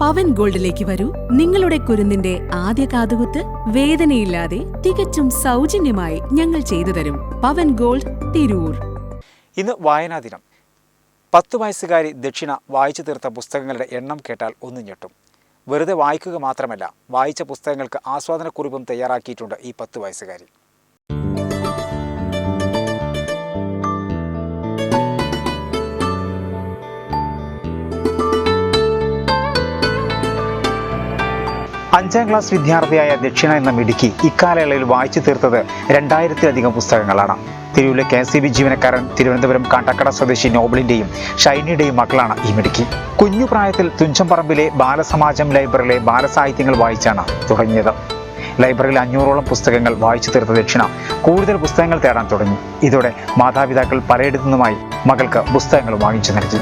പവൻ ഗോൾഡിലേക്ക് വരൂ. നിങ്ങളുടെ കുരുന്നിന്റെ ആദ്യ കാതുകുത്ത് വേദനയില്ലാതെ തികച്ചും സൗജന്യമായി ഞങ്ങൾ ചെയ്തു തരും. പവൻ ഗോൾഡ് തിരൂർ. ഇന്ന് വായനാ ദിനം. പത്ത് വയസ്സുകാരി ദക്ഷിണ വായിച്ചു തീർത്ത പുസ്തകങ്ങളുടെ എണ്ണം കേട്ടാൽ ഒന്നും ഞെട്ടും. വെറുതെ വായിക്കുക മാത്രമല്ല വായിച്ച പുസ്തകങ്ങൾക്ക് ആസ്വാദനക്കുറിപ്പും തയ്യാറാക്കിയിട്ടുണ്ട് ഈ പത്ത് വയസ്സുകാരി. അഞ്ചാം ക്ലാസ് വിദ്യാർത്ഥിയായ ദക്ഷിണ എന്ന മിടുക്കി ഇക്കാലയളവിൽ വായിച്ചു തീർത്തത് രണ്ടായിരത്തിലധികം പുസ്തകങ്ങളാണ്. തിരൂരിലെ കെ സി ബി ജീവനക്കാരൻ തിരുവനന്തപുരം കാട്ടക്കട സ്വദേശി നോബിളിന്റെയും ഷൈനിയുടെയും മക്കളാണ് ഈ മിടുക്കി. കുഞ്ഞു പ്രായത്തിൽ തുഞ്ചംപറമ്പിലെ ബാലസമാജം ലൈബ്രറിയിലെ ബാലസാഹിത്യങ്ങൾ വായിച്ചാണ് തുടങ്ങിയത്. ലൈബ്രറിയിൽ അഞ്ഞൂറോളം പുസ്തകങ്ങൾ വായിച്ചു തീർത്ത ദക്ഷിണ കൂടുതൽ പുസ്തകങ്ങൾ തേടാൻ തുടങ്ങി. ഇതോടെ മാതാപിതാക്കൾ പലയിടത്തു നിന്നുമായി മകൾക്ക് പുസ്തകങ്ങൾ വാങ്ങിച്ചു നൽകി.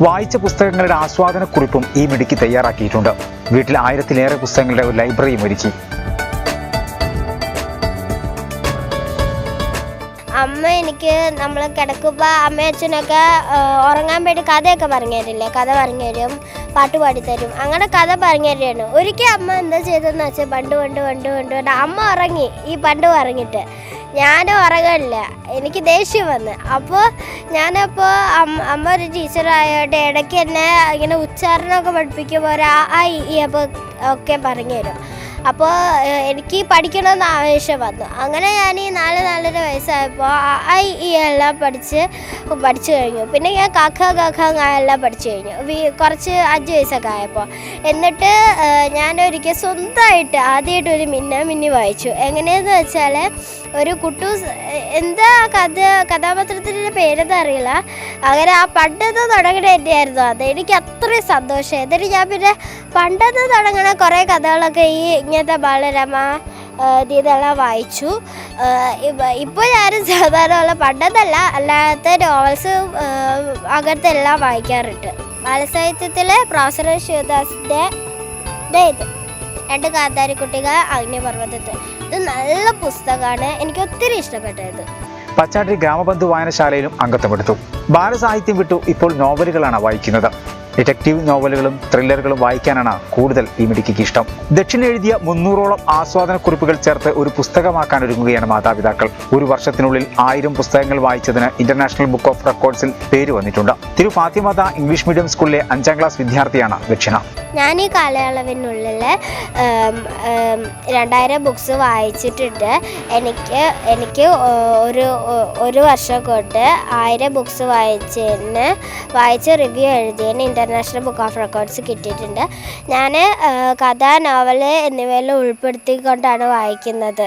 വായിച്ച പുസ്തകങ്ങളുടെ ആസ്വാദനക്കുറിപ്പും ഈ മിടുക്കി തയ്യാറാക്കിയിട്ടുണ്ട്. വീട്ടിൽ ആയിരത്തിലേറെ പുസ്തകങ്ങളുടെ ഒരു ലൈബ്രറിയും ഒരുക്കി അമ്മ എനിക്ക് നമ്മൾ കിടക്കുമ്പോൾ അമ്മയച്ഛനൊക്കെ ഉറങ്ങാൻ വേണ്ടി കഥയൊക്കെ പറഞ്ഞു തരില്ലേ കഥ പറഞ്ഞു തരും പാട്ട് പാടിത്തരും. അങ്ങനെ കഥ പറഞ്ഞു തരുകയാണ് ഒരിക്കൽ അമ്മ എന്താ ചെയ്തതെന്ന് വെച്ചാൽ പണ്ട് പണ്ട് പണ്ട് പണ്ട് പണ്ട് അമ്മ ഉറങ്ങി ഈ പണ്ട് പറഞ്ഞിട്ട് ഞാൻ ഉറങ്ങില്ല എനിക്ക് ദേഷ്യം വന്ന്. അപ്പോൾ ഞാനപ്പോൾ അമ്മ ഒരു ടീച്ചറായോട്ടെ ഇടയ്ക്ക് എന്നെ ഇങ്ങനെ ഉച്ചാരണമൊക്കെ പഠിപ്പിക്കുമ്പോൾ ഒരു ആ ഈ അപ്പോൾ ഒക്കെ പറഞ്ഞു തരും അപ്പോൾ എനിക്ക് പഠിക്കണമെന്ന് ആവേശം വന്നു. അങ്ങനെ ഞാൻ ഈ നാല് നാലര വയസ്സായപ്പോൾ ഐ ഈ എല്ലാം പഠിച്ച് പഠിച്ചു കഴിഞ്ഞു. പിന്നെ ഞാൻ കാക്ക കാക്ക എല്ലാം പഠിച്ചു കഴിഞ്ഞു. കുറച്ച് അഞ്ച് വയസ്സൊക്കെ ആയപ്പോൾ. എന്നിട്ട് ഞാൻ ഒരിക്കൽ സ്വന്തമായിട്ട് ആദ്യമായിട്ട് ഒരു മിന്ന മിന്നി വായിച്ചു. എങ്ങനെയെന്ന് വെച്ചാൽ ഒരു കുട്ടൂസ് എന്താ കഥ കഥാപാത്രത്തിന്റെ പേരെന്താ അറിയില്ല. അങ്ങനെ ആ പണ്ടെന്ന് തുടങ്ങണ എന്റെ ആയിരുന്നു അത്. എനിക്ക് അത്രയും സന്തോഷം. എന്നിട്ട് ഞാൻ പിന്നെ പണ്ടെന്ന് തുടങ്ങണ കുറേ കഥകളൊക്കെ ഈ ഇങ്ങനത്തെ ബാലരമ ഇതെല്ലാം വായിച്ചു. ഇപ്പോൾ ഞാനും സാധാരണ പണ്ടെന്നല്ല അല്ലാത്ത നോവൽസ് അങ്ങനത്തെ എല്ലാം വായിക്കാറുണ്ട്. ബാലസാഹിത്യത്തിലെ പ്രൊഫസർ ശിവദാസിന്റെ ഇത്. രണ്ട് കാന്താരിക്കുട്ടികൾ അഗ്നിപർവതത്തിൽ ഇത് നല്ല പുസ്തകമാണ്. എനിക്ക് ഒത്തിരി ഇഷ്ടപ്പെട്ടത്. പച്ചാട്ടി ഗ്രാമബന്ധു വായനശാലയിലും അംഗത്വമെടുത്തു. ബാലസാഹിത്യം വിട്ടു ഇപ്പോൾ നോവലുകളാണ് വായിക്കുന്നത്. ഡിറ്റക്റ്റീവ് നോവലുകളും ത്രില്ലറുകളും വായിക്കാനാണ് കൂടുതൽ ഈ മിടുക്കിക്ക് ഇഷ്ടം. ദക്ഷിണ എഴുതിയ മുന്നൂറോളം ആസ്വാദനക്കുറിപ്പുകൾ ചേർത്ത് ഒരു പുസ്തകമാക്കാൻ ഒരുങ്ങുകയാണ് മാതാപിതാക്കൾ. ഒരു വർഷത്തിനുള്ളിൽ ആയിരം പുസ്തകങ്ങൾ വായിച്ചതിന് ഇന്റർനാഷണൽ ബുക്ക് ഓഫ് റെക്കോർഡ്സിൽ പേര് വന്നിട്ടുണ്ട്. തിരു ഫാത്തിമത ഇംഗ്ലീഷ് മീഡിയം സ്കൂളിലെ അഞ്ചാം ക്ലാസ് വിദ്യാർത്ഥിയാണ് ദക്ഷിണ. ഞാൻ ഈ കാലയളവിനുള്ളിൽ രണ്ടായിരം ബുക്സ് വായിച്ചിട്ടുണ്ട്. എനിക്ക് എനിക്ക് ഒരു ഒരു വർഷം കൊണ്ട് ആയിരം ബുക്സ് വായിച്ചതിന് വായിച്ച് റിവ്യൂ എഴുതിയതിന് ഇന്റർനാഷണൽ ബുക്ക് ഓഫ് റെക്കോർഡ്സ് കിട്ടിയിട്ടുണ്ട് ഞാൻ കഥ നോവൽ എന്നിവയെല്ലാം ഉൾപ്പെടുത്തിക്കൊണ്ടാണ് വായിക്കുന്നത്.